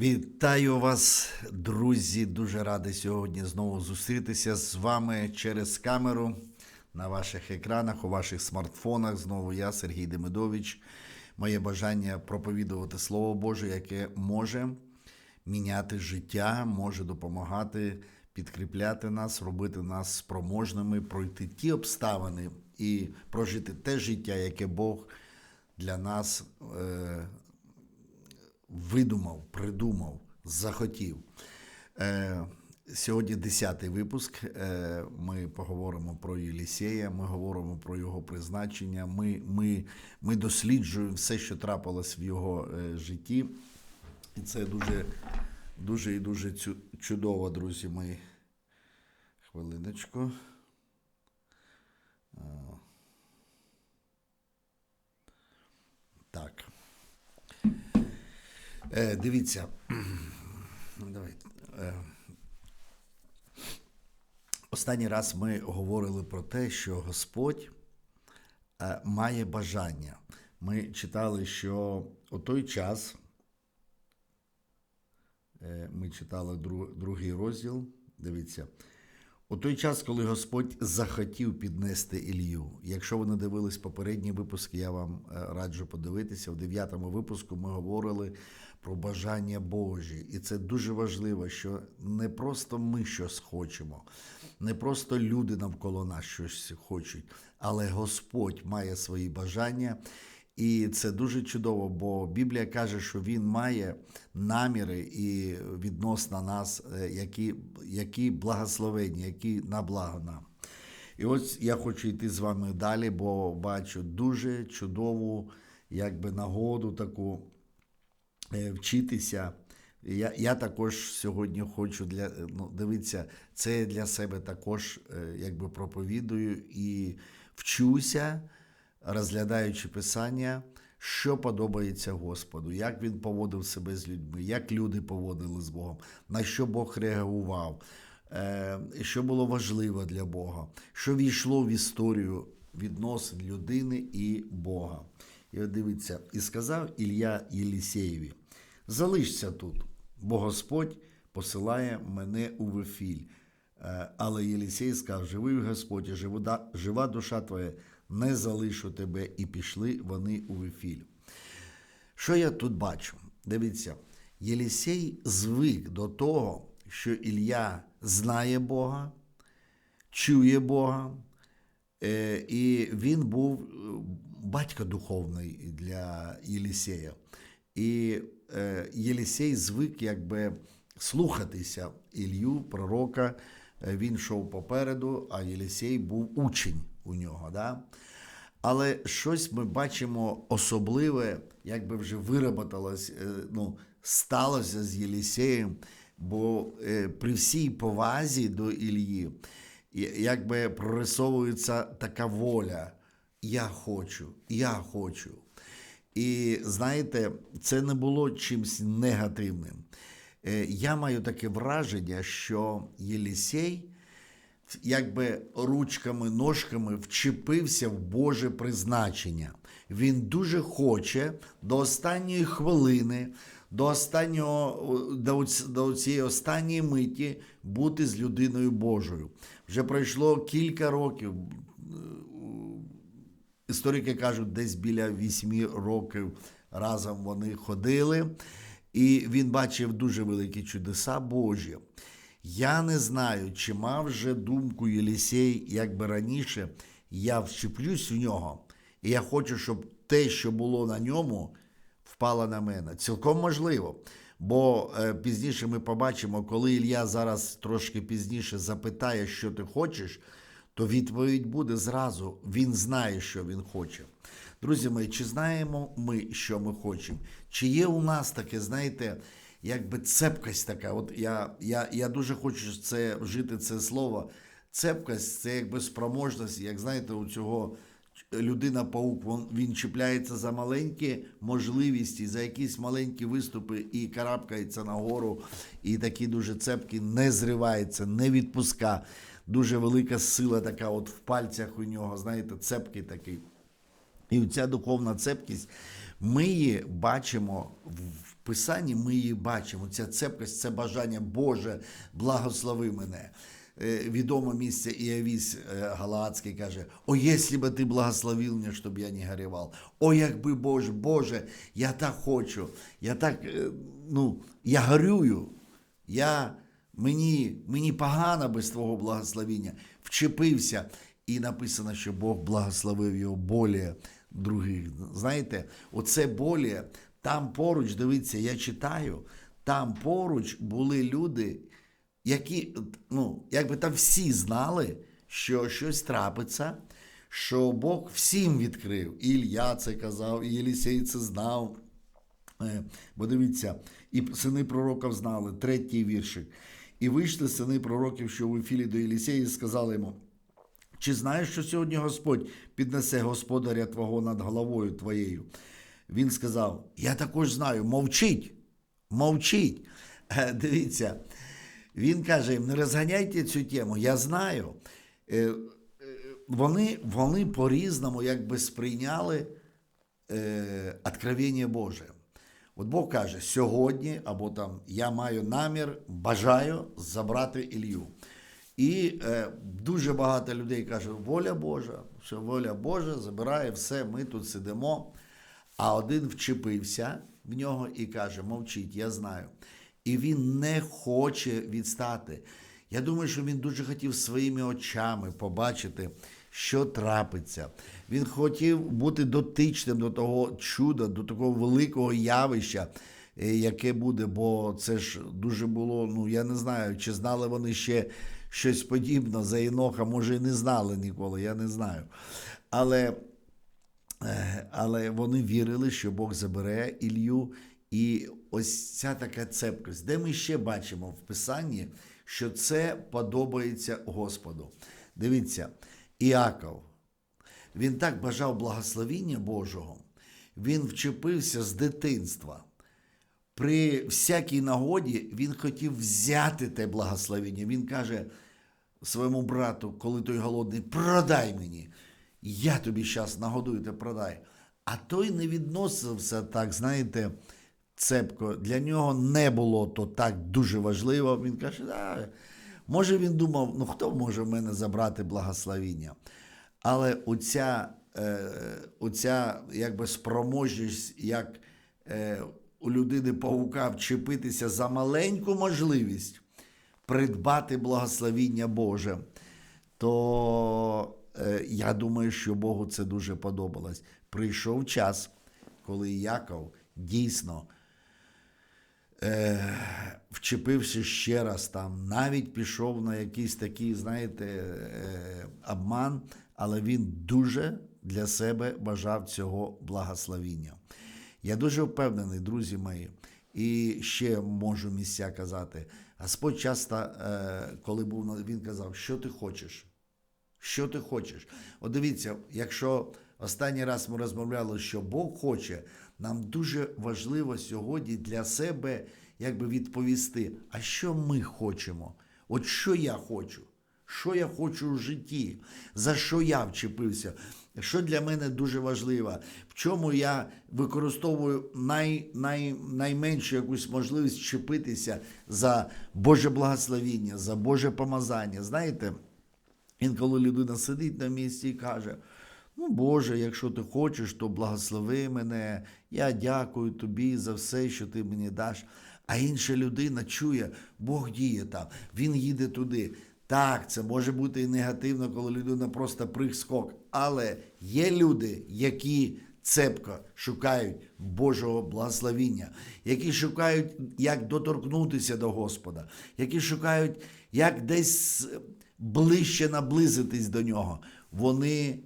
Вітаю вас, друзі! Дуже радий сьогодні знову зустрітися з вами через камеру на ваших екранах, у ваших смартфонах. Знову я, Сергій Демидович. Моє бажання проповідувати Слово Боже, яке може міняти життя, може допомагати підкріпляти нас, робити нас спроможними пройти ті обставини і прожити те життя, яке Бог для нас е, видумав, придумав, захотів. Е, Сьогодні 10-й випуск. Е, Ми поговоримо про Єлісея, ми говоримо про його призначення. Ми, ми, ми досліджуємо все, що трапилось в його е, житті. І це дуже, дуже і дуже чудово, друзі мої. Хвилиночку. Е, Так. Е, дивіться. Давайте. Е, останній раз ми говорили про те, що Господь е, має бажання. Ми читали, що у той час е, ми читали дру- другий розділ. Дивіться. У той час, коли Господь захотів піднести Ілью, якщо ви не дивились попередні випуски, я вам е, раджу подивитися. В дев'ятому випуску ми говорили про бажання Божі. І це дуже важливо, що не просто ми щось хочемо, не просто люди навколо нас щось хочуть, але Господь має свої бажання. І це дуже чудово, бо Біблія каже, що він має наміри і відносно нас, е, які, які благословені, які на благо нам. І ось я хочу йти з вами далі, бо бачу дуже чудову якби, нагоду таку е, вчитися. Я, я також сьогодні хочу для ну, дивіться, це для себе також е, якби проповідую і вчуся, розглядаючи писання, що подобається Господу, як він поводив себе з людьми, як люди поводили з Богом, на що Бог реагував, е, що було важливо для Бога, що війшло в історію відносин людини і Бога. І от дивіться, і сказав Ілля Єлісеєві: залишся тут, бо Господь посилає мене у Вифіль. Е, Але Єлісей сказав: Живий Господь, жива душа твоя, не залишу тебе, і пішли вони у Вифіль. Що я тут бачу? Дивіться, Єлісей звик до того, що Ілля знає Бога, чує Бога, е, і він був е, батько духовний для Єлісея. І е, Єлісей звик якби слухатися Ілью, пророка. Він йшов попереду, а Єлісей був учень у нього. Да? Але щось ми бачимо особливе, якби вже вироботалось, е, ну, сталося з Єлісеєм, бо е, при всій повазі до Ілії, я- якби прорисовується така воля. Я хочу, я хочу. І знаєте, це не було чимось негативним. Е, Я маю таке враження, що Єлісей якби ручками, ножками вчепився в Боже призначення. Він дуже хоче до останньої хвилини, до останнього, до, до цієї останньої миті бути з людиною Божою. Вже пройшло кілька років. Історики кажуть, десь біля вісьми років разом вони ходили, і він бачив дуже великі чудеса Божі. Я не знаю, чи мав вже думку Єлісей, як би раніше, я вчеплюсь в нього, і я хочу, щоб те, що було на ньому, впало на мене. Цілком можливо. Бо е, пізніше ми побачимо, коли Ілля зараз трошки пізніше запитає, що ти хочеш, то відповідь буде зразу. Він знає, що він хоче. Друзі мої, чи знаємо ми, що ми хочемо? Чи є у нас таке, знаєте, якби цепкость така? От я, я, я дуже хочу це вжити це слово. Цепкость це якби спроможність, як знаєте, у цього людина-паук, він, він чіпляється за маленькі можливості, за якісь маленькі виступи і карабкається нагору, і такі дуже цепкі не зривається, не відпуска. Дуже велика сила така от в пальцях у нього, знаєте, цепкий такий. І ця духовна цепкість, ми її бачимо в Писанні ми її бачимо. Ця цепкость, це бажання Боже, благослови мене. Е, Відоме місце Іавіс е, Галаадський каже: О, якщо би ти благословив мене, щоб я не горював. О, якби Боже, Боже, я так хочу, я так, е, ну, я горюю, я, мені, мені погано без Твого благословіння. Вчепився. І написано, що Бог благословив його болі других. Знаєте, оце болі, там поруч, дивіться, я читаю, там поруч були люди, які, ну, якби там всі знали, що щось трапиться, що Бог всім відкрив. І Ілля це казав, і Єлісей це знав. Е, Бо дивіться, і сини пророків знали, третій віршик. І вийшли сини пророків, що в Ефілі до Єлісея, і сказали йому: чи знаєш, що сьогодні Господь піднесе господаря Твого над головою твоєю? Він сказав: Я також знаю, мовчіть, мовчіть. Е, Дивіться, він каже не розганяйте цю тему, я знаю. Е, е, Вони, вони по-різному якби сприйняли е, откровення Боже. От Бог каже, сьогодні, або там я маю намір, бажаю забрати Ілью. І е, дуже багато людей каже, воля Божа, що воля Божа забирає все, ми тут сидимо. А один вчепився в нього і каже: мовчіть, я знаю. І він не хоче відстати. Я думаю, що він дуже хотів своїми очами побачити, що трапиться. Він хотів бути дотичним до того чуда, до такого великого явища, е, яке буде, бо це ж дуже було. Ну я не знаю, чи знали вони ще щось подібне за Іноха, може, і не знали ніколи, я не знаю. Але, але вони вірили, що Бог забере Ілью. І ось ця така цепкость, де ми ще бачимо в Писанні, що це подобається Господу. Дивіться, Іаков, він так бажав благословіння Божого, він вчепився з дитинства. При всякій нагоді він хотів взяти те благословення. Він каже своєму брату, коли той голодний, продай мені, я тобі зараз нагодую, ти продай. А той не відносився так, знаєте, цепко. Для нього не було то так дуже важливо. Він каже, да, може він думав, ну хто може в мене забрати благословіння? Але оця, е, оця якби спроможність, як е, у людини павука вчепитися за маленьку можливість придбати благословіння Боже, то я думаю, що Богу це дуже подобалось. Прийшов час, коли Яков дійсно е, вчепився ще раз там, навіть пішов на якийсь такий, знаєте, е, обман, але він дуже для себе бажав цього благословіння. Я дуже впевнений, друзі мої, і ще можу місця казати. Господь часто, е, коли був він казав, що ти хочеш? Що ти хочеш? От дивіться, якщо останній раз ми розмовляли, що Бог хоче, нам дуже важливо сьогодні для себе якби відповісти, а що ми хочемо? От що я хочу? Що я хочу в житті? За що я вчепився? Що для мене дуже важливо? В чому я використовую най, най, найменшу якусь можливість вчепитися за Боже благословіння, за Боже помазання? Знаєте, інколи людина сидить на місці і каже: Ну, Боже, якщо ти хочеш, то благослови мене. Я дякую тобі за все, що ти мені даш. А інша людина чує, Бог діє там, він їде туди. Так, це може бути і негативно, коли людина просто прих-скок. Але є люди, які цепко шукають Божого благословіння, які шукають, як доторкнутися до Господа, які шукають, як десь ближче наблизитись до нього. Вони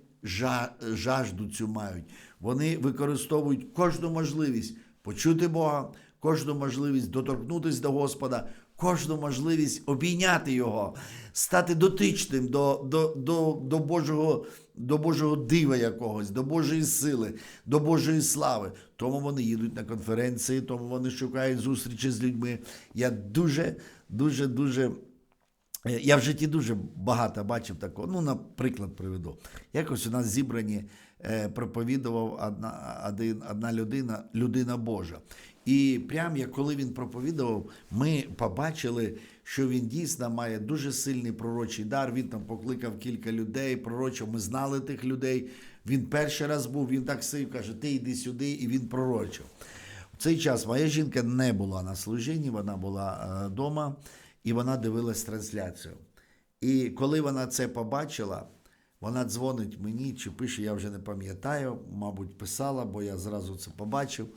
жажду цю мають. Вони використовують кожну можливість почути Бога, кожну можливість доторкнутися до Господа, кожну можливість обійняти Його, стати дотичним до, до, до, до, Божого, до Божого дива якогось, до Божої сили, до Божої слави. Тому вони їдуть на конференції, тому вони шукають зустрічі з людьми. Я дуже, дуже, дуже. Е, Я в житті дуже багато бачив такого. Ну, наприклад, приведу. Якось у нас зібрані е, проповідував одна, один, одна людина, людина Божа. І прям як коли він проповідував, ми побачили, що він дійсно має дуже сильний пророчий дар. Він там покликав кілька людей, пророчив. Ми знали тих людей. Він перший раз був, він так сидів, каже: Ти йди сюди, і він пророчив. В цей час моя жінка не була на служінні, вона була вдома, і вона дивилась трансляцію. І коли вона це побачила, вона дзвонить мені чи пише, я вже не пам'ятаю, мабуть, писала, бо я зразу це побачив.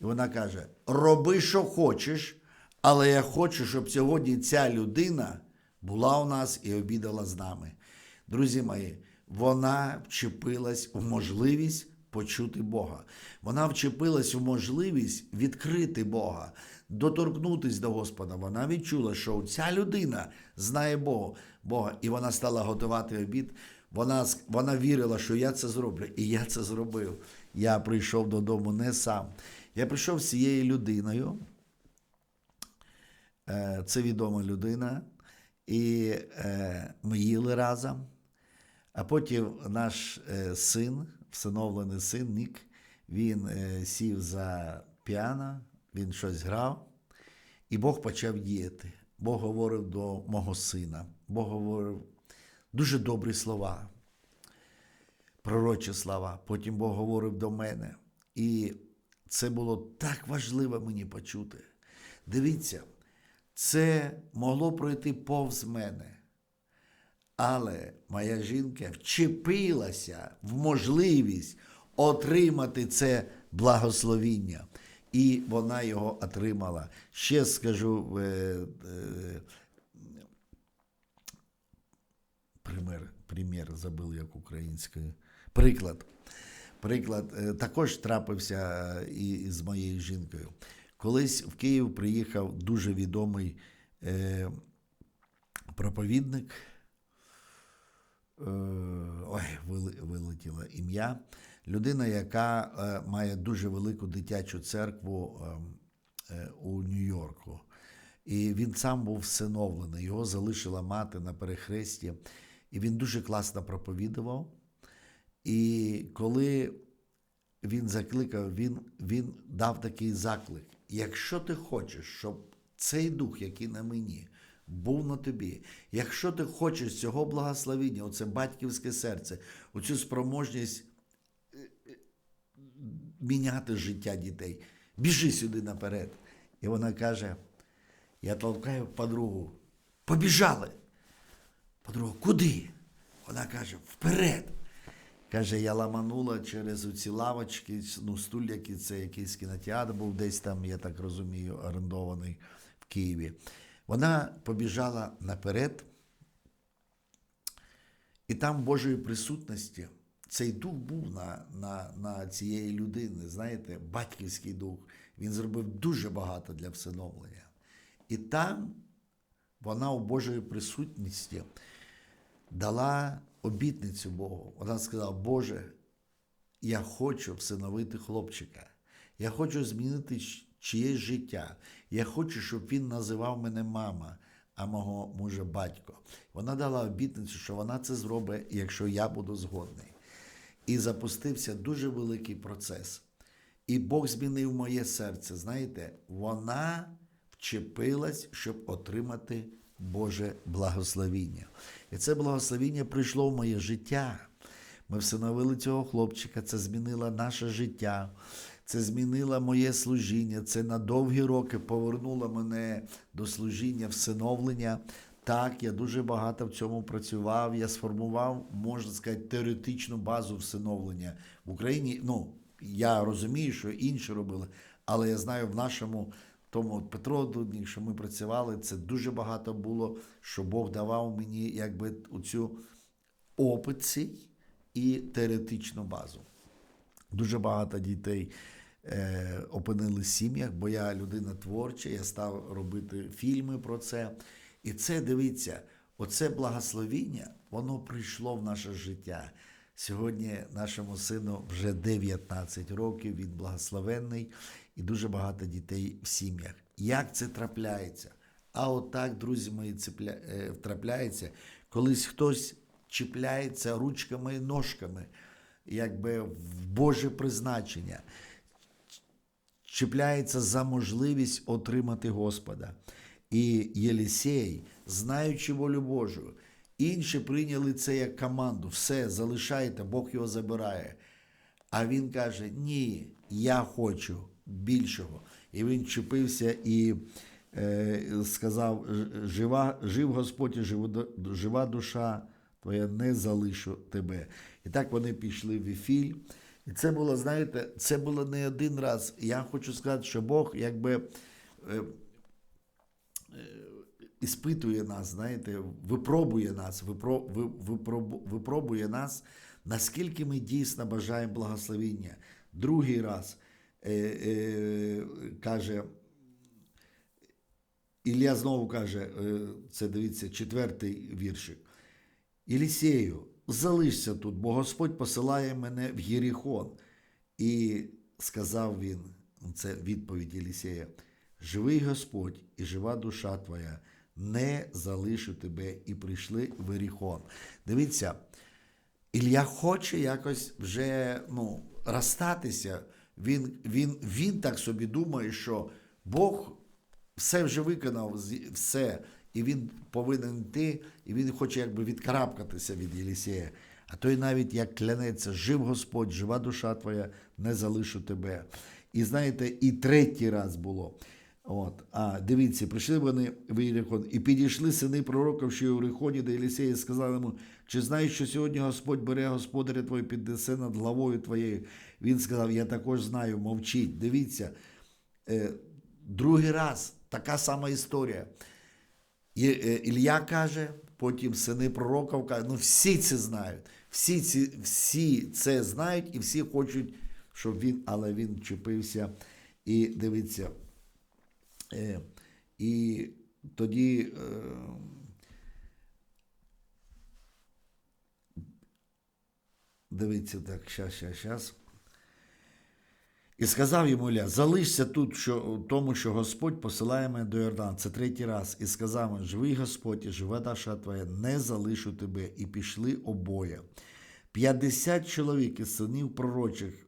І вона каже: роби, що хочеш, але я хочу, щоб сьогодні ця людина була у нас і обідала з нами. Друзі мої, вона вчепилась у можливість почути Бога. Вона вчепилась у можливість відкрити Бога, доторкнутись до Господа. Вона відчула, що ця людина знає Бога, Бога, і вона стала готувати обід. Вона, вона вірила, що я це зроблю, і я це зробив. Я прийшов додому не сам. Я прийшов з цією людиною. Е, Це відома людина, і е, ми їли разом. А потім наш е, син, всиновлений син Нік, він е, сів за піано, він щось грав, і Бог почав діяти. Бог говорив до мого сина. Бог говорив дуже добрі слова, пророчі слова. Потім Бог говорив до мене. І це було так важливо мені почути. Дивіться, це могло пройти повз мене. Але моя жінка вчепилася в можливість отримати це благословіння. І вона його отримала. Ще скажу е, е, пример, пример забив як українською. Приклад. Приклад е, також трапився е, і з моєю жінкою. Колись в Київ приїхав дуже відомий е, проповідник. Е, ой, вилетіло ім'я. Людина, яка е, має дуже велику дитячу церкву е, е, у Нью-Йорку. І він сам був всиновлений, його залишила мати на перехресті. І він дуже класно проповідував. І коли він закликав, він, він дав такий заклик: якщо ти хочеш, щоб цей дух, який на мені, був на тобі, якщо ти хочеш цього благословіння, оце батьківське серце, оцю спроможність е, е, міняти життя дітей, біжи сюди наперед. І вона каже: я толкаю подругу, побіжали. Подруга, куди? Вона каже, вперед. Каже, я ламанула через оці лавочки, ну, стульяки, це якийсь кінотеатр був десь там, я так розумію, орендований в Києві. Вона побіжала наперед, і там Божої присутності цей дух був на, на, на цієї людини, знаєте, батьківський дух. Він зробив дуже багато для всиновлення. І там вона у Божої присутності дала обітницю Богу. Вона сказала: Боже, я хочу всиновити хлопчика. Я хочу змінити чиєсь життя. Я хочу, щоб він називав мене мама, а мого мужа батько. Вона дала обітницю, що вона це зробить, якщо я буду згодний. І запустився дуже великий процес. І Бог змінив моє серце. Знаєте, вона вчепилась, щоб отримати Боже благословіння. І це благословіння прийшло в моє життя. Ми всиновили цього хлопчика, це змінило наше життя, це змінило моє служіння, це на довгі роки повернуло мене до служіння, всиновлення. Так, я дуже багато в цьому працював. Я сформував, можна сказати, теоретичну базу всиновлення в Україні. Ну, я розумію, що інші робили, але я знаю в нашому тому от Петро Дудник, що ми працювали, це дуже багато було, що Бог давав мені якби оцю опит цей і теоретичну базу. Дуже багато дітей е, опинились в сім'ях, бо я людина творча, я став робити фільми про це. І це дивіться, оце благословіння, воно прийшло в наше життя. Сьогодні нашому сину вже 19 років, він благословенний і дуже багато дітей в сім'ях. Як це трапляється? А отак, друзі мої, цепля... е, трапляється, колись хтось чіпляється ручками і ножками, якби в Боже призначення чіпляється за можливість отримати Господа. І Єлісей, знаючи волю Божу, інші прийняли це як команду. Все, залишайте, Бог його забирає. А він каже: Ні, я хочу більшого. І він чепився і е, сказав: жива, жив Господь, жива душа твоя, не залишу тебе. І так вони пішли в Віфіль. І це було, знаєте, це було не один раз. Я хочу сказати, що Бог якби. е, іспитує нас, знаєте, випробує нас, випро, ви- випробу- випробує нас, наскільки ми дійсно бажаємо благословіння. Другий раз е, е, каже, Ілля знову каже, е, це дивіться, четвертий віршик. Єлісею, залишся тут, бо Господь посилає мене в Єріхон. І сказав він, це відповідь Єлісея, живий Господь і жива душа твоя, не залишу тебе, і прийшли в Єріхон. Дивіться, Ілля хоче якось вже ну, розстатися. Він, він, він так собі думає, що Бог все вже виконав, все, і він повинен йти, і він хоче якби відкарабкатися від Єлісея. А той навіть як клянеться, жив Господь, жива душа твоя, не залишу тебе. І знаєте, і третій раз було. От, а дивіться, прийшли вони в Єрихон, і підійшли сини пророків, що є у Єрихоні, до Єлісея, і сказали йому, чи знаєш, що сьогодні Господь бере господаря твого, і піднесе над главою твоєю? Він сказав, я також знаю, мовчіть. Дивіться, е, другий раз така сама історія. Е, Ілля каже, потім сини пророків кажуть, ну всі це знають. Всі, ці, всі це знають і всі хочуть, щоб він, але він вчепився і дивиться. Е, і тоді е, дивіться так, щас, щас, щас. І сказав йому Ілля, залишся тут, що, тому, що Господь посилає мене до Йордана. Це третій раз. І сказав живий Господь, і жива душа твоя, не залишу тебе. І пішли обоє. П'ятдесят чоловік із синів пророчих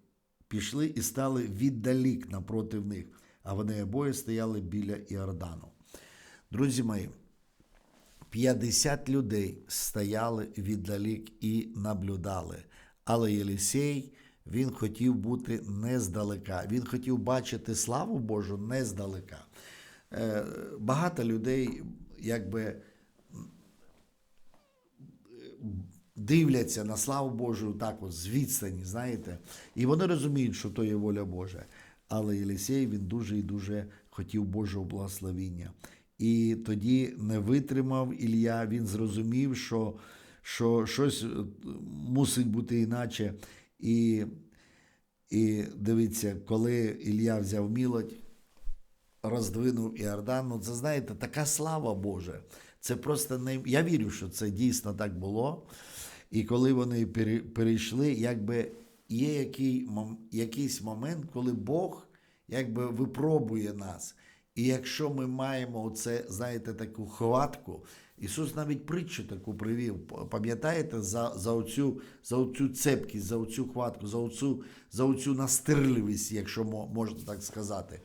пішли і стали віддалік напроти них, а вони обоє стояли біля Іордану. Друзі мої, 50 людей стояли віддалік і наблюдали. Але Єлісей, він хотів бути не здалека. Він хотів бачити славу Божу не здалека. Е, Багато людей, якби дивляться на славу Божу так от з відстані, знаєте, і вони розуміють, що то є воля Божа. Але Єлісей він дуже і дуже хотів Божого благословіння. І тоді не витримав Ілля, він зрозумів, що, що щось мусить бути іначе. І, і дивіться, коли Ілля взяв мілодь, роздвинув Іордан. Ну, це знаєте, така слава Божа. Це просто не. Я вірю, що це дійсно так було. І коли вони пере- перейшли, якби є який, якийсь момент, коли Бог якби випробує нас. І якщо ми маємо оце, знаєте, таку хватку, Ісус навіть притчу таку привів. Пам'ятаєте, за, за, оцю, за оцю цепкість, за оцю хватку, за оцю, за оцю настирливість, якщо мо- можна так сказати.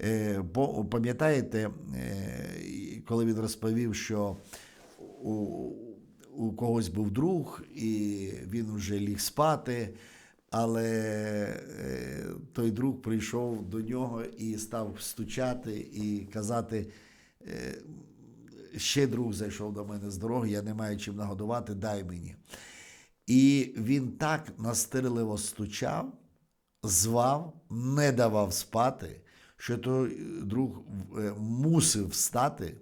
Е, пам'ятаєте, е, коли він розповів, що у, у когось був друг, і він вже ліг спати, але е, той друг прийшов до нього і став стучати і казати. Е, ще друг зайшов до мене з дороги, я не маю чим нагодувати, дай мені. І він так настирливо стучав, звав, не давав спати, що той друг е, мусив встати,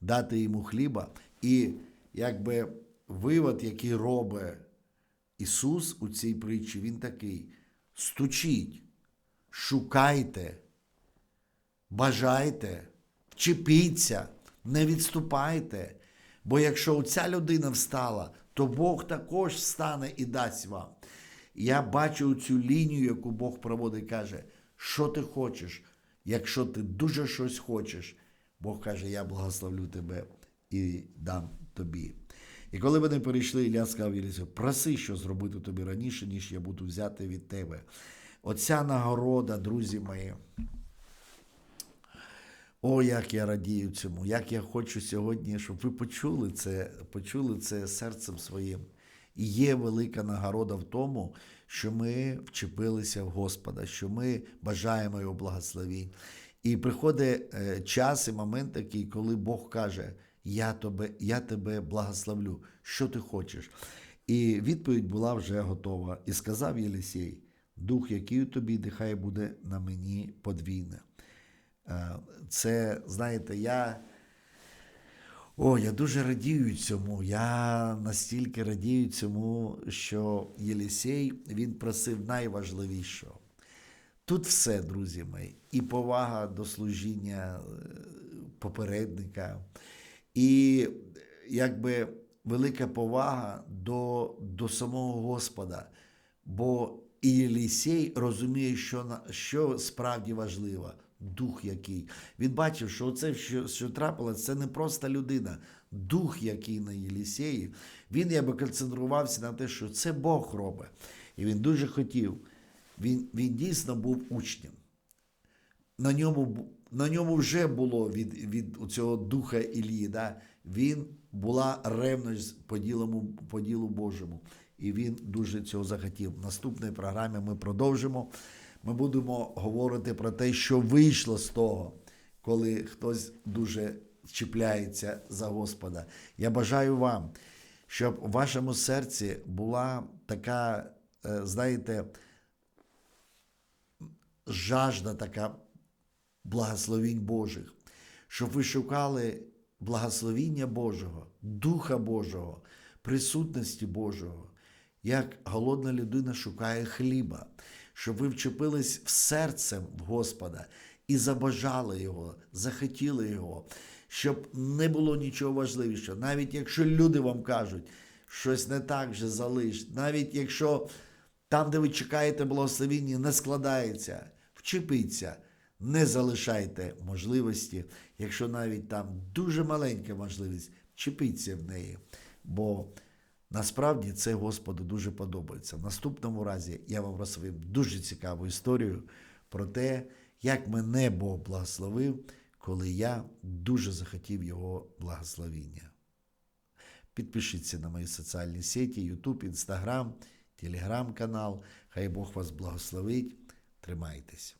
дати йому хліба. І якби вивод, який робить Ісус у цій притчі, він такий: стучіть, шукайте, бажайте, вчепіться, не відступайте. Бо якщо ця людина встала, то Бог також встане і дасть вам. Я бачу цю лінію, яку Бог проводить, каже, що ти хочеш. Якщо ти дуже щось хочеш, Бог каже, я благословлю тебе і дам тобі. І коли вони перейшли, Ілля сказав Єлісею, проси, що зробити тобі раніше, ніж я буду взяти від тебе. Оця нагорода, друзі мої, О, як я радію цьому, як я хочу сьогодні, щоб ви почули це, почули це серцем своїм. І є велика нагорода в тому, що ми вчепилися в Господа, що ми бажаємо його благословінь. І приходить е, час і момент такий, коли Бог каже: Я тебе, я тебе благословлю, що ти хочеш. І відповідь була вже готова. І сказав Єлисій: Дух, який у тобі, нехай буде на мені подвійне. Е, Це, знаєте, я. О, я дуже радію цьому. Я настільки радію цьому, що Єлісей він просив найважливішого. Тут все, друзі мої, і повага до служіння е, попередника, і якби велика повага до, до самого Господа. Бо і розуміє, що, що справді важливо, дух який. Він бачив, що це, що, що трапилось, це не просто людина, дух, який на Єлісеї. Він якби концентрувався на те, що це Бог робить. І він дуже хотів. Він, він дійсно був учнем на ньому, на ньому вже було від, від цього духа Ілії. Да? Він була ревність по ділу, по ділу Божому. І він дуже цього захотів. В наступній програмі ми продовжимо. Ми будемо говорити про те, що вийшло з того, коли хтось дуже чіпляється за Господа. Я бажаю вам, щоб у вашому серці була така, е, знаєте, жажда така благословінь Божих, щоб ви шукали благословіння Божого, Духа Божого, присутності Божого, як голодна людина шукає хліба, щоб ви вчепились в серцем в Господа і забажали Його, захотіли Його, щоб не було нічого важливішого, навіть якщо люди вам кажуть, щось не так же залиш, навіть якщо там, де ви чекаєте благословіння, не складається, вчепіться, не залишайте можливості, якщо навіть там дуже маленька можливість, вчепіться в неї. Бо насправді це Господу дуже подобається. В наступному разі я вам розповім дуже цікаву історію про те, як мене Бог благословив, коли я дуже захотів його благословіння. Підпишіться на мої соціальні сеті, YouTube, Instagram, Telegram канал. Хай Бог вас благословить. Тримайтесь.